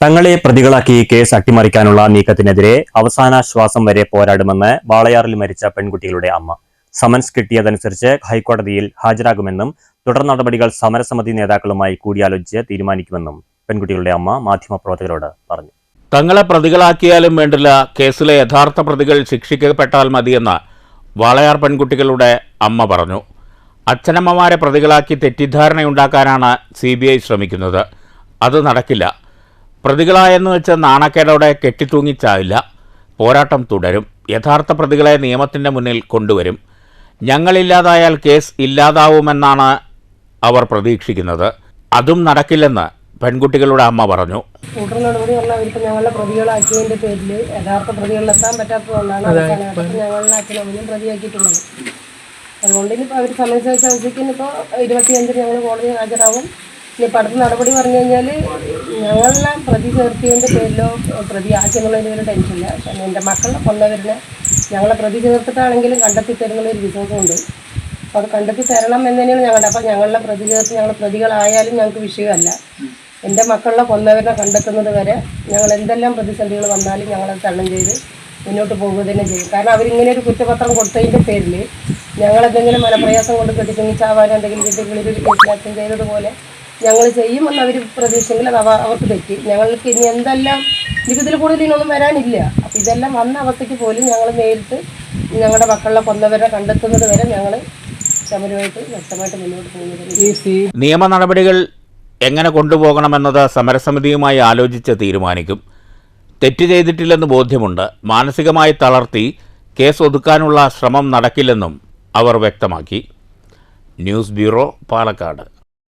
തങ്ങളെ പ്രതികളാക്കി കേസ് അട്ടിമറിക്കാനുള്ള നീക്കത്തിനെതിരെ അവസാന ശ്വാസം വരെ പോരാടുമെന്ന് വാളയാറിൽ മരിച്ച പെൺകുട്ടികളുടെ അമ്മ. സമൻസ് കിട്ടിയതനുസരിച്ച് ഹൈക്കോടതിയിൽ ഹാജരാകുമെന്നും തുടർ നടപടികൾ സമരസമിതി നേതാക്കളുമായി കൂടിയാലോചിച്ച് തീരുമാനിക്കുമെന്നും പെൺകുട്ടികളുടെ അമ്മ മാധ്യമപ്രവർത്തകരോട് പറഞ്ഞു. തങ്ങളെ പ്രതികളാക്കിയാലും വേണ്ടില്ല കേസിലെ യഥാർത്ഥ പ്രതികൾ ശിക്ഷിക്കപ്പെട്ടാൽ മതിയെന്ന് വാളയാർ പെൺകുട്ടികളുടെ അമ്മ പറഞ്ഞു. അച്ഛനമ്മമാരെ പ്രതികളാക്കി തെറ്റിദ്ധാരണയുണ്ടാക്കാനാണ് സി ബി ഐ ശ്രമിക്കുന്നത്. അത് നടക്കില്ല. പ്രതികളായെന്ന് വെച്ച് നാണക്കേടോടെ കെട്ടിത്തൂങ്ങിച്ചാവില്ല പോരാട്ടം തുടരും. യഥാർത്ഥ പ്രതികളെ നിയമത്തിന്റെ മുന്നിൽ കൊണ്ടുവരും. ഞങ്ങളില്ലാതായാൽ കേസ് ഇല്ലാതാവുമെന്നാണ് അവർ പ്രതീക്ഷിക്കുന്നത്. അതും നടക്കില്ലെന്ന് പെൺകുട്ടികളുടെ അമ്മ പറഞ്ഞു. തുടർ നടപടി പറഞ്ഞാൽ ഞങ്ങളെ പേരിൽ യഥാർത്ഥ പ്രതികളിലെത്താൻ പറ്റാത്തതുകൊണ്ടാണ് പ്രതിയാക്കിയിട്ടുള്ളത്. അതുകൊണ്ട് ഇനിയിപ്പോൾ അവർ സമയം ചോദിച്ച അവസ്ഥയ്ക്ക് ഇനിയിപ്പോൾ ഇരുപത്തിയഞ്ചിന് ഞങ്ങൾ കോടതിയിൽ ഹാജരാകും ഇനിയിപ്പോൾ അടുത്ത നടപടി പറഞ്ഞു കഴിഞ്ഞാൽ ഞങ്ങളെ പ്രതി ചേർത്തിയതിന്റെ പേരിലോ പ്രതി ഒരു ടെൻഷനില്ല കാരണം എന്റെ മക്കളെ കൊന്നവരിനെ ഞങ്ങളെ പ്രതി ചേർത്തിട്ടാണെങ്കിലും കണ്ടെത്തി തരുന്നുള്ളൊരു വിശ്വാസമുണ്ട് അപ്പോൾ അത് കണ്ടെത്തി തരണം എന്ന് തന്നെയാണ് ഞങ്ങളുടെ. അപ്പോൾ ഞങ്ങളുടെ പ്രതി ചേർത്ത് ഞങ്ങൾ പ്രതികളായാലും ഞങ്ങൾക്ക് വിഷയമല്ല. എന്റെ മക്കളെ കൊന്നവരെ കണ്ടെത്തുന്നത് വരെ ഞങ്ങൾ എന്തെല്ലാം പ്രതിസന്ധികൾ വന്നാലും ഞങ്ങളത് തരണം ചെയ്ത് മുന്നോട്ട് പോകുക തന്നെ ചെയ്യും. കാരണം അവരിങ്ങനെ ഒരു കുറ്റപത്രം കൊടുത്തതിന്റെ പേരിൽ ഞങ്ങളെന്തെങ്കിലും മനപ്രയാസം കൊണ്ട് കെട്ടിത്തൂങ്ങി ചാവാനോ എന്തെങ്കിലും കിട്ടിക്കളിൽ ഒരു കേസിലാക്ഷൻ ചെയ്തതുപോലെ ഞങ്ങൾ ചെയ്യുമെന്ന് അവർ പ്രതീക്ഷിച്ചെങ്കിൽ അത് അവ- അവർക്ക് തെറ്റി. ഞങ്ങൾക്ക് ഇനി എന്തെല്ലാം ഇതിൽ കൂടുതൽ ഇനിയൊന്നും വരാനില്ല. അപ്പം ഇതെല്ലാം വന്ന അവസ്ഥയ്ക്ക് പോലും ഞങ്ങൾ നേരിട്ട് ഞങ്ങളുടെ മക്കളെ കൊന്നവരെ കണ്ടെത്തുന്നത് വരെ ഞങ്ങൾ സമരമായിട്ട് വ്യക്തമായിട്ട് മുന്നോട്ട് പോകുന്നത് നിയമ നടപടികൾ എങ്ങനെ കൊണ്ടുപോകണമെന്നത് സമരസമിതിയുമായി ആലോചിച്ച് തീരുമാനിക്കും. തെറ്റ് ചെയ്തിട്ടില്ലെന്ന് ബോധ്യമുണ്ട്. മാനസികമായി തളർത്തി കേസ് ഒതുക്കാനുള്ള ശ്രമം നടക്കില്ലെന്നും അവർ വ്യക്തമാക്കി. News bureau Palakkad.